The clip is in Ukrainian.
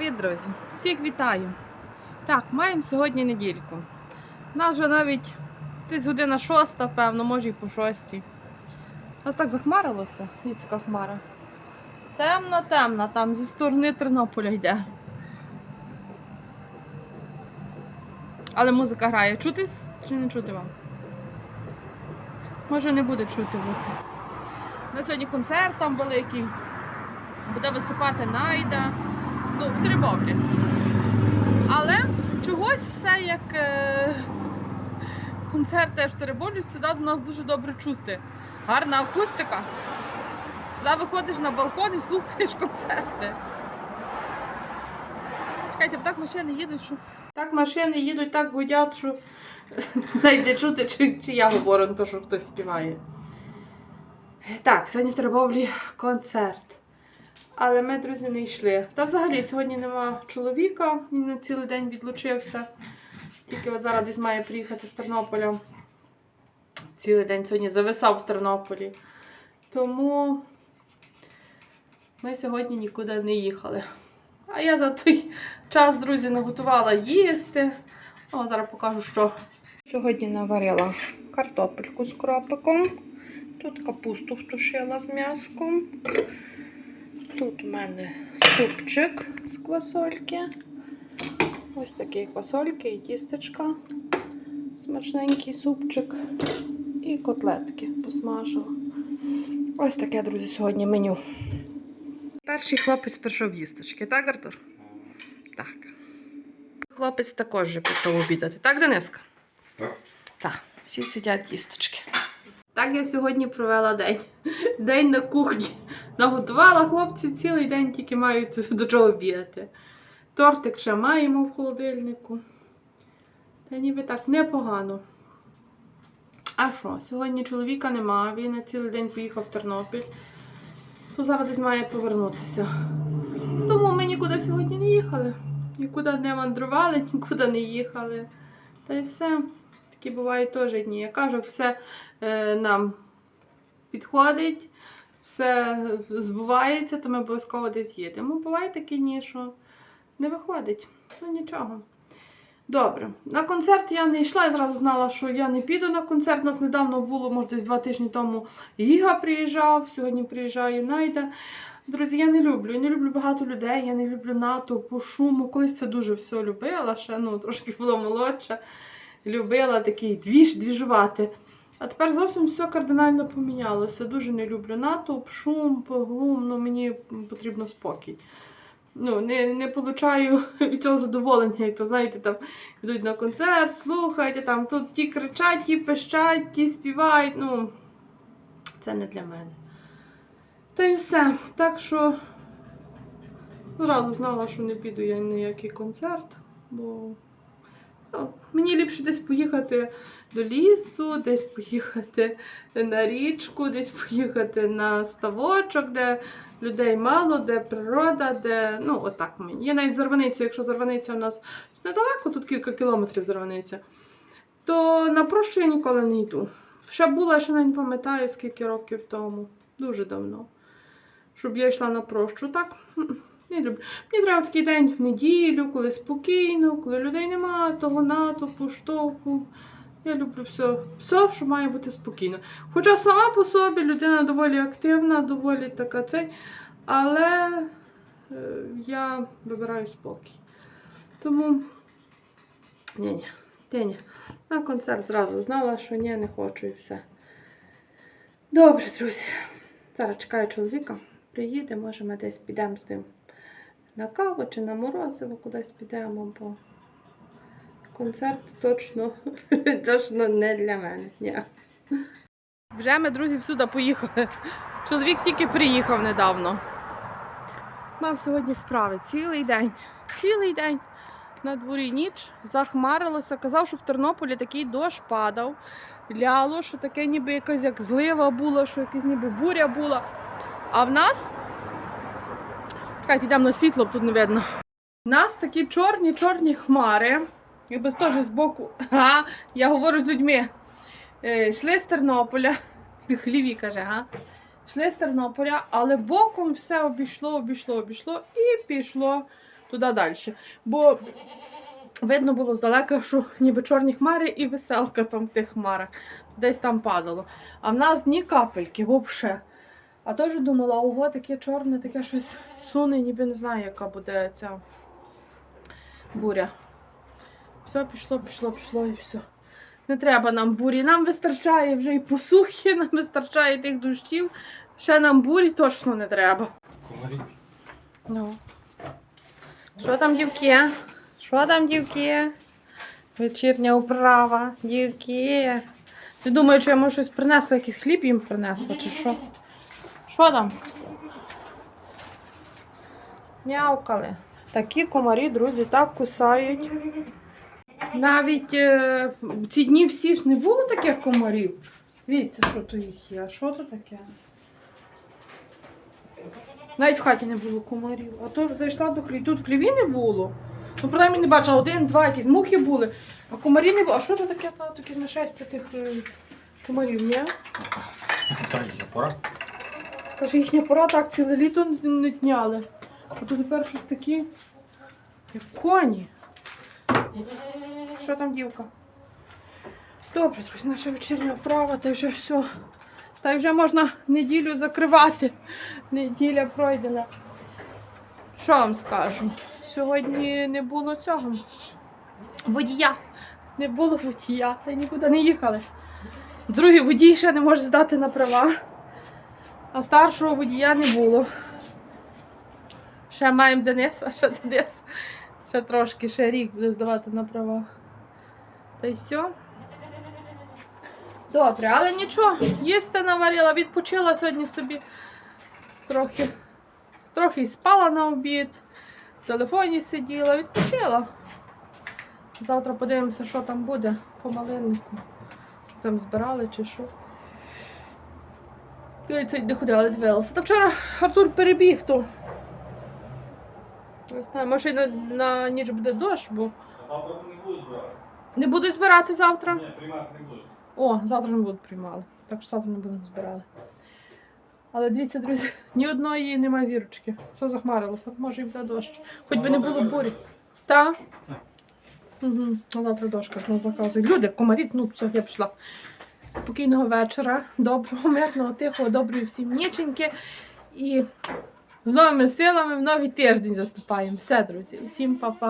Привіт, друзі! Всіх вітаю! Так, маємо сьогодні недільку. У нас вже навіть десь година шоста, певно, може і по шостій. У нас так захмарилося, яка хмара. Темна, темна, там зі сторони Тернополя йде. Але музика грає. Чутись чи не чути вам? Може не буде чути оце. На сьогодні концерт там великий. Буде виступати Найда. Ну, в Теребовлі. Але чогось все як е, концерт теж в Теребовлі, сюди до нас дуже добре чути. Гарна акустика. Сюди виходиш на балкон і слухаєш концерти. Чекайте, так машини їдуть, що. Так машини їдуть, так гудять, що найде чути, чи, чи я говорю, то, що хтось співає. Так, сьогодні в Теребовлі концерт. Але ми, друзі, не йшли. Та взагалі сьогодні нема чоловіка, він на цілий день відлучився. Тільки от зараз десь має приїхати з Тернополя. Цілий день сьогодні зависав в Тернополі. Тому ми сьогодні нікуди не їхали. А я за той час, друзі, наготувала їсти. О, зараз покажу, що. Сьогодні наварила картопельку з кропиком. Тут капусту втушила з м'яском. Тут у мене супчик з квасольки. Ось такі квасольки і тістечка. Смачненький супчик. І котлетки посмажила. Ось таке, друзі, сьогодні меню. Перший хлопець пішов їсточки, так, Артур? Так. Хлопець також вже пішов обідати. Так, Дениска? Так. Так, всі сидять їсточки. Так я сьогодні провела день. День на кухні. Наготувала хлопці цілий день тільки мають до чого бігати. Тортик ще маємо в холодильнику. Та ніби так непогано. А що, сьогодні чоловіка нема, він на цілий день поїхав в Тернопіль. То зараз десь має повернутися. Тому ми нікуди сьогодні не їхали. Нікуди не мандрували, нікуди не їхали. Та й все. Такі бувають теж дні. Я кажу, все е, нам підходить, все збувається, то ми обов'язково десь їдемо. Бувають такі дні, що не виходить. Ну нічого. Добре. На концерт я не йшла, я зразу знала, що я не піду на концерт. У нас недавно було, може, десь два тижні тому Гіга приїжджав, сьогодні приїжджає Найда. Друзі, я не люблю. Я не люблю багато людей, я не люблю натовпу, шуму. Колись це дуже все любила, ще ну, трошки було молодша. Любила такий двіж, двіжувати. А тепер зовсім все кардинально помінялося. Дуже не люблю натовп, шум, глум, ну мені потрібно спокій. Ну, не, не получаю від цього задоволення, як то знаєте, там йдуть на концерт, слухайте, там тут ті кричать, ті пищать, ті співають. Ну, це не для мене. Та й все. Так що зразу знала, що не піду я ні на який концерт, бо мені ліпше десь поїхати до лісу, десь поїхати на річку, десь поїхати на ставочок, де людей мало, де природа, де. Ну, отак мені. Є навіть зарваниця, якщо зарваниця у нас недалеко, тут кілька кілометрів зарваниця, то на прощу я ніколи не йду. Ще була, ще навіть пам'ятаю, скільки років тому. Дуже давно. Щоб я йшла на прощу. Так, не люблю. Мені треба такий день в неділю, коли спокійно, коли людей немає, того натовпу, штовху. Я люблю все, все, що має бути спокійно. Хоча сама по собі людина доволі активна, доволі така цей, але е, я вибираю спокій. Тому ні-ні, ні-ні. На концерт зразу знала, що ні, не хочу і все. Добре, друзі. Зараз чекаю чоловіка. Приїде, може ми десь підемо з ним на каву чи на морозиво кудись підемо, бо концерт точно, точно не для мене. Ні. Вже ми, друзі, всюди поїхали. Чоловік тільки приїхав недавно. Мав сьогодні справи цілий день. Цілий день. На дворі ніч захмарилося. Казав, що в Тернополі такий дощ падав. Ляло, що таке ніби якась як злива була, що якась ніби буря була. А в нас. Чекайте, йдемо на світло, тут не видно. У нас такі чорні-чорні хмари. Якби теж з боку. Ага, я говорю з людьми. Е, йшли з Тернополя. Хліві каже, га. Йшли з Тернополя, але боком все обійшло, обійшло, обійшло і пішло туди далі. Бо видно було здалека, що ніби чорні хмари і веселка там в тих хмарах. Десь там падало. А в нас ні капельки взагалі. А теж думала, ого, таке чорне, таке щось суне, ніби не знаю, яка буде ця буря. Все, пішло, пішло, пішло і все. Не треба нам бурі. Нам вистачає вже і посухи, нам вистачає тих дощів. Ще нам бурі точно не треба. Ну. Що там, дівки? Що там, дівки? Вечірня управа, дівки. Ти думаєш, що я можу щось принесла, якийсь хліб їм принесла, чи що? Що там? Нявкали. Такі комарі, друзі, так кусають. Навіть е, в ці дні всі ж не було таких комарів. Дивіться, що то їх є. А що то таке? Навіть в хаті не було комарів. А то зайшла до хлів. Тут в хліві не було. Ну, принаймні не бачила, один, два, якісь мухи були, а комарі не було. А що то таке та, таке нашестя тих е, комарів, ні? Так, є пора. Каже, їхня пора так ціле літо не- тняли. А то тепер щось такі, як коні. Що там, дівка? Добре, друзі, наша вечірня вправа, та вже все. Та вже можна неділю закривати. Неділя пройдена. Що вам скажу? Сьогодні не було цього. Водія. Не було водія, та й нікуди не їхали. Другий водій ще не може здати на права. А старшого водія не було. Ще маємо Дениса, ще Денис. Ще трошки, ще рік буде здавати на права. Та й все. Добре, але нічого, їсти наварила, відпочила сьогодні собі трохи. Трохи спала на обід, в телефоні сиділа, відпочила. Завтра подивимося, що там буде по малиннику. Там збирали чи що. Я це не ходила, дивилася. Та вчора Артур перебіг, то. Не знаю, може на, на ніч буде дощ, бо Завтра не будуть брати. не будуть збирати завтра. Ні, приймати не будуть. О, завтра не будуть приймали. Так що завтра не будемо збирали. Але дивіться, друзі, ні одної немає зірочки. Все захмарилося. Може і буде дощ. Хоч би не було бурі. Та? Угу. А завтра дощ, як нас заказують. Люди, комарі, ну все, я пішла. Спокійного вечора, доброго, мирного, тихого, доброї всім ніченьки. І з новими силами в новий тиждень заступаємо. Все, друзі. Всім па-па.